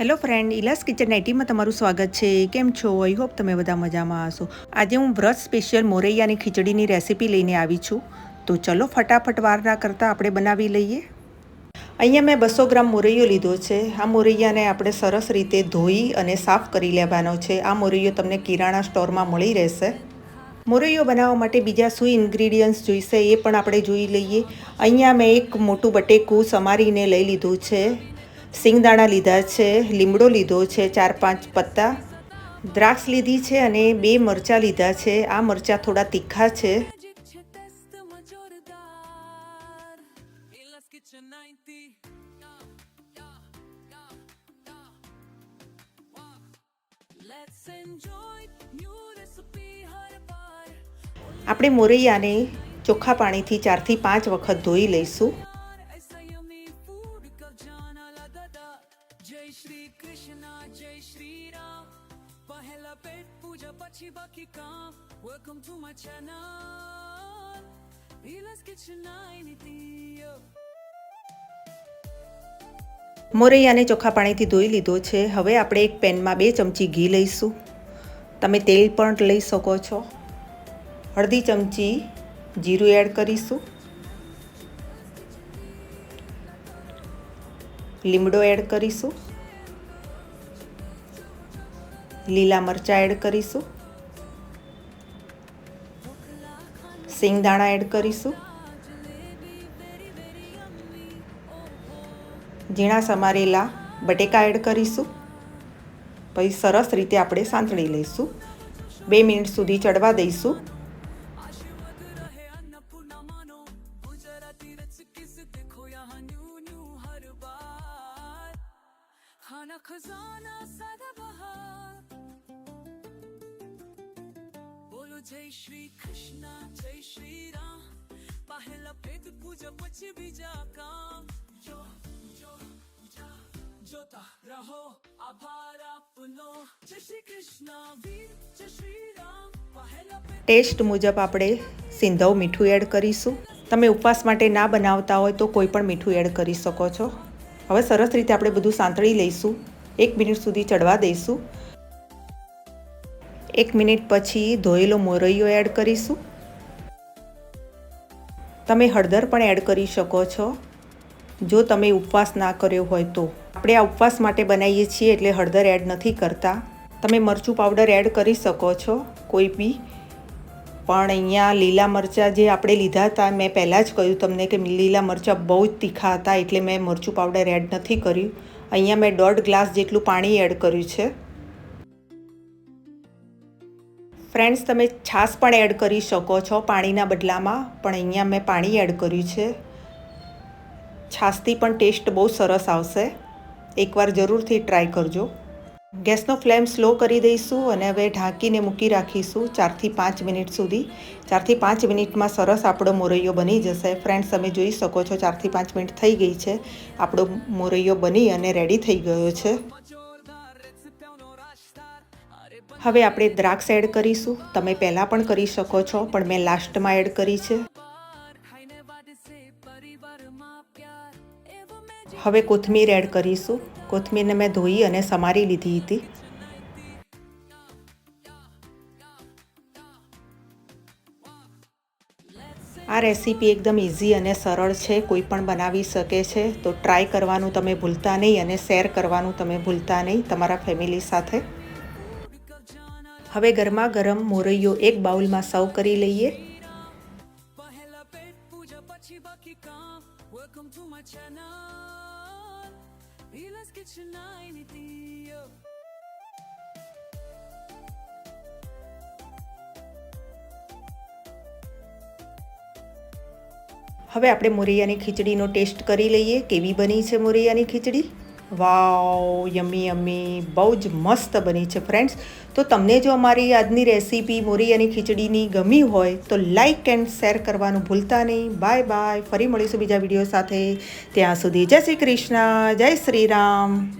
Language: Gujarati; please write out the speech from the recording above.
હેલો ફ્રેન્ડ ઇલાસ કિચન નાઇટીમાં તમારું સ્વાગત છે. કેમ છો? આઈ હોપ તમે બધા મજામાં હશો. આજે હું વ્રત સ્પેશિયલ મોરૈયાની ખીચડીની રેસીપી લઈને આવી છું. તો ચલો ફટાફટ વાર ના કરતાં આપણે બનાવી લઈએ. અહીંયા મેં બસો ગ્રામ મોરૈયો લીધો છે. આ મોરૈયાને આપણે સરસ રીતે ધોઈ અને સાફ કરી લેવાનો છે. આ મોરૈયો તમને કિરાણા સ્ટોરમાં મળી રહેશે. મોરૈયો બનાવવા માટે બીજા શું ઇન્ગ્રીડિયન્ટ્સ જોઈશે એ પણ આપણે જોઈ લઈએ. અહીંયા મેં એક મોટું બટેકું સમારીને લઈ લીધું છે. સિંગદાણા લીધા છે, લીમડો લીધો છે, ચાર પાંચ પત્તા દ્રાક્ષ લીધી છે અને બે મરચાં લીધા છે. આ મરચાં થોડા તીખા છે. Magic છે ટેસ્ટમાં જોરદાર Ila's kitchen 90 Let's enjoy new recipe હર બાર આપણે મોરૈયાને ચોખ્ખા પાણીથી ચારથી પાંચ વખત ધોઈ લઈશું. पूजा પછી welcome to my channel. Ila's kitchen 90 મોરૈયાને ચોખ્ખા પાણીથી ધોઈ લીધો છે. હવે આપણે એક પેનમાં બે ચમચી ઘી લઈશું. તમે તેલ પણ લઈ શકો છો. અડધી ચમચી જીરું એડ કરીશું. લીમડો એડ કરીશું. લીલા મરચાં એડ કરીશું. સિંગદાણા એડ કરીશું ઝીણા સમારેલા બટેકા એડ કરીશું પછી સરસ રીતે આપણે સાંતળી લઈશું બે મિનિટ સુધી ચડવા દઈશું ખાના ખજાના સદા બહાર જય શ્રી કૃષ્ણ જય શ્રી રામ પહેલા ભેદ પૂજા પછી બીજા કામ જો જો જોતા રહો આભાર આપનો જય શ્રી કૃષ્ણ વીર જય શ્રી રામ ટેસ્ટ મુજબ આપણે સિંધવ મીઠું એડ કરીશું. તમે ઉપવાસ માટે ના બનાવતા હોય તો કોઈ પણ મીઠું એડ કરી શકો છો. હવે સરસ રીતે આપણે બધું સાંતળી લઈશું. એક મિનિટ સુધી ચડવા દઈશું. એક મિનિટ પછી ધોયેલો મોરૈયો એડ કરીશું. તમે હળદર પણ એડ કરી શકો છો. જો તમે ઉપવાસ ના કર્યો હોય તો. આપણે આ ઉપવાસ માટે બનાવીએ છીએ એટલે હળદર એડ નથી કરતા. તમે મરચું પાવડર એડ કરી શકો છો. કોઈ બી. પણ અહીંયા લીલા મરચાં જે આપણે લીધા હતા, મેં પહેલાં જ કહ્યું તમને કે લીલા મરચાં બહુ જ તીખા હતા એટલે મેં મરચું પાવડર એડ નથી કર્યું. અહીંયા મેં દોઢ ગ્લાસ જેટલું પાણી એડ કર્યું છે. ફ્રેન્ડ્સ તમે છાશ પણ એડ કરી શકો છો પાણીના બદલામાં, પણ અહીંયા મેં પાણી એડ કર્યું છે. છાશથી પણ ટેસ્ટ બહુ સરસ આવશે. એકવાર જરૂરથી ટ્રાય કરજો. ગેસનો ફ્લેમ સ્લો કરી દઈશું અને હવે ઢાંકીને મૂકી રાખીશું ચારથી પાંચ મિનિટ સુધી. ચારથી પાંચ મિનિટમાં સરસ આપણો મોરૈયો બની જશે. ફ્રેન્ડ્સ તમે જોઈ શકો છો ચારથી પાંચ મિનિટ થઈ ગઈ છે. આપણો મોરૈયો બની અને રેડી થઈ ગયો છે. હવે આપણે દ્રાક્ષ એડ કરીશું. તમે પહેલાં પણ કરી શકો છો, પણ મેં લાસ્ટમાં એડ કરી છે. હવે કોથમીર એડ કરીશું. કોથમીરને મેં ધોઈ અને સમારી લીધી હતી. આ રેસીપી એકદમ ઇઝી અને સરળ છે, કોઈ પણ બનાવી શકે છે. તો ટ્રાય કરવાનું તમે ભૂલતા નહીં અને શેર કરવાનું તમે ભૂલતા નહીં તમારા ફેમિલી સાથે. હવે ગરમા ગરમ મોરૈયો એક બાઉલમાં સર્વ કરી લઈએ. પહેલા પછી બાકી કામ welcome to my channel Ila's Kitchen 90 હવે આપણે મોરૈયાની ખીચડીનો ટેસ્ટ કરી લઈએ. કેવી બની છે મોરૈયાની ખીચડી? વાવ, યમી યમી, બહુ જ મસ્ત બની છે ફ્રેન્ડ્સ તો તમને જો અમારી આજની રેસીપી અને ખીચડીની ગમી હોય, તો લાઇક એન્ડ શેર કરવાનું ભૂલતા નહીં. બાય બાય ફરી મળીશું બીજા વીડિયો સાથે. ત્યાં સુધી જય શ્રી કૃષ્ણ. જય શ્રી રામ.